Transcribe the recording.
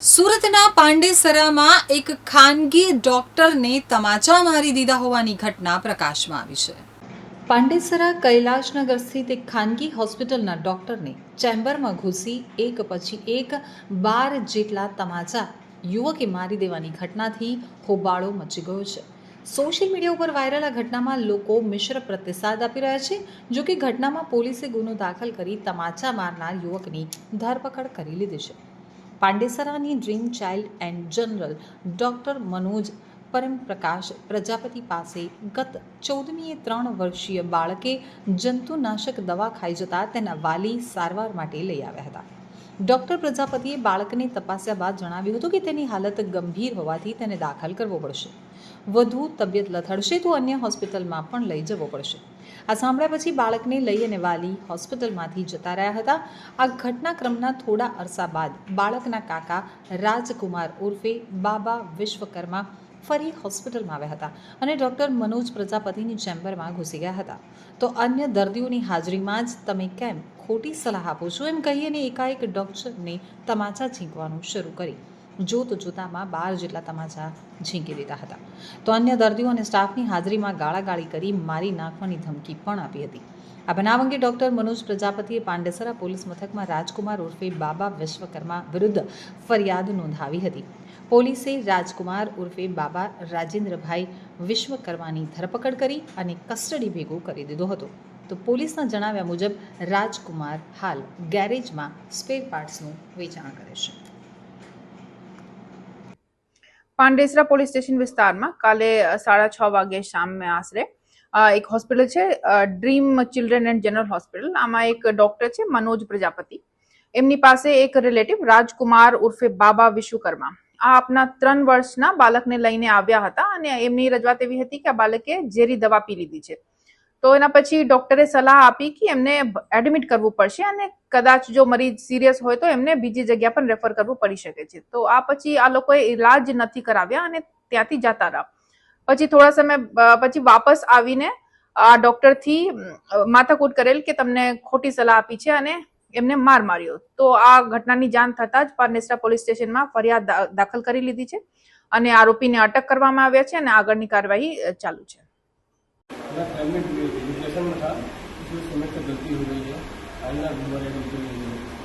સુરતના પાંડેસરામાં એક ખાનગી ડોક્ટરને તમાચા મારી દીધા હોવાની ઘટના પ્રકાશમાં આવી છે. પાંડેસરા કૈલાશનગર સ્થિત એક ખાનગી હોસ્પિટલના ડોક્ટરને ચેમ્બરમાં ઘૂસી એક પછી એક બાર જેટલા તમાચા યુવકે મારી દેવાની ઘટનાથી હોબાળો મચી ગયો છે. સોશિયલ મીડિયા ઉપર વાયરલ આ ઘટનામાં લોકો મિશ્ર પ્રતિસાદ આપી રહ્યા છે જો કે ઘટનામાં પોલીસે ગુનો દાખલ કરી તમાચા મારનાર યુવકની ધરપકડ કરી લીધી છે. પાંડેસરાની dream child and general doctor Manoj Paramprakash Prajapati પાસે ગત ચૌદમીએ ત્રણ વર્ષીય બાળકે જંતુનાશક દવા ખાઈ જતા તેના વાલી સારવાર માટે લઈ આવ્યા હતા. ડૉક્ટર પ્રજાપતિએ બાળકને તપાસ્યા બાદ જણાવ્યું હતું કે તેની હાલત ગંભીર હોવાથી તેને દાખલ કરવો પડશે. વધુ તબિયત લથડશે તો અન્ય હોસ્પિટલમાં પણ લઈ જવો પડશે. આ સાંભળ્યા પછી બાળકને લઈ અને વાલી હોસ્પિટલમાંથી જતા રહ્યા હતા. આ ઘટનાક્રમના થોડા અરસા બાદ બાળકના કાકા રાજકુમાર ઉર્ફે બાબા વિશ્વકર્મા ફરી હોસ્પિટલમાં આવ્યા હતા અને ડૉક્ટર મનોજ પ્રજાપતિની ચેમ્બરમાં ઘૂસી ગયા હતા. તો અન્ય દર્દીઓની હાજરીમાં જ તમે કેમ ખોટી સલાહ આપો છો એમ કહીને એકાએક ડૉક્ટરને તમાચા ઝીંકવાનું શરૂ કરી. જોત જોતામાં બાર જેટલા તમાચા ઝીંકી દીધા હતા. તો અન્ય દર્દીઓ અને સ્ટાફની હાજરીમાં ગાળાગાળી કરી મારી નાખવાની ધમકી પણ આપી હતી. આ બનાવ અંગે ડૉક્ટર મનોજ પ્રજાપતિએ પાંડેસરા પોલીસ મથકમાં રાજકુમાર ઉર્ફે બાબા વિશ્વકર્મા વિરુદ્ધ ફરિયાદ નોંધાવી હતી. પોલીસે રાજકુમાર ઉર્ફે બાબા રાજેન્દ્રભાઈ વિશ્વકર્માની ધરપકડ કરી અને કસ્ટડી ભેગો કરી દીધો હતો. તો પોલીસના જણાવ્યા મુજબ રાજકુમાર હાલ ગેરેજમાં સ્પેર પાર્ટ્સનું વેચાણ કરે છે. પાંડેસરા પોલીસ સ્ટેશન વિસ્તારમાં કાલે સાડા છ વાગે શામે આશરે એક હોસ્પિટલ છે dream children and general hospital. આમાં એક ડોક્ટર છે, મનોજ પ્રજાપતિ. એમની પાસે એક રિલેટિવ રાજકુમાર ઉર્ફે બાબા વિશ્વકર્મા આ આપના ત્રણ વર્ષના બાળકને લઈને આવ્યા હતા અને એમની રજૂઆત એવી હતી કે આ બાળકે ઝેરી દવા પી લીધી છે. તો એના પછી ડોક્ટરે સલાહ આપી કે એમને એડમિટ કરવું પડશે અને કદાચ જો મરીજ સિરિયસ હોય તો એમને બીજી જગ્યા પર રેફર કરવું પડી શકે છે. તો આ પછી આ લોકોએ ઇલાજ નથી કરાવ્યા અને ત્યાંથી જતા રહ્યા. પછી થોડા સમય પછી વાપસ આવીને આ ડોક્ટરથી માથાકૂટ કરેલ કે તમને ખોટી સલાહ આપી છે અને એમને માર માર્યો. તો આ ઘટનાની જાણ થતાં જ પારનેસરા પોલીસ સ્ટેશનમાં ફરિયાદ દાખલ કરી લીધી છે અને આરોપીને અટક કરવામાં આવ્યા છે અને આગળની કાર્યવાહી ચાલુ છે. मैं फैमिली डिप्रेशन में था इसलिए समय से गलती हो गई है आइंदा हमारे बिल्कुल नहीं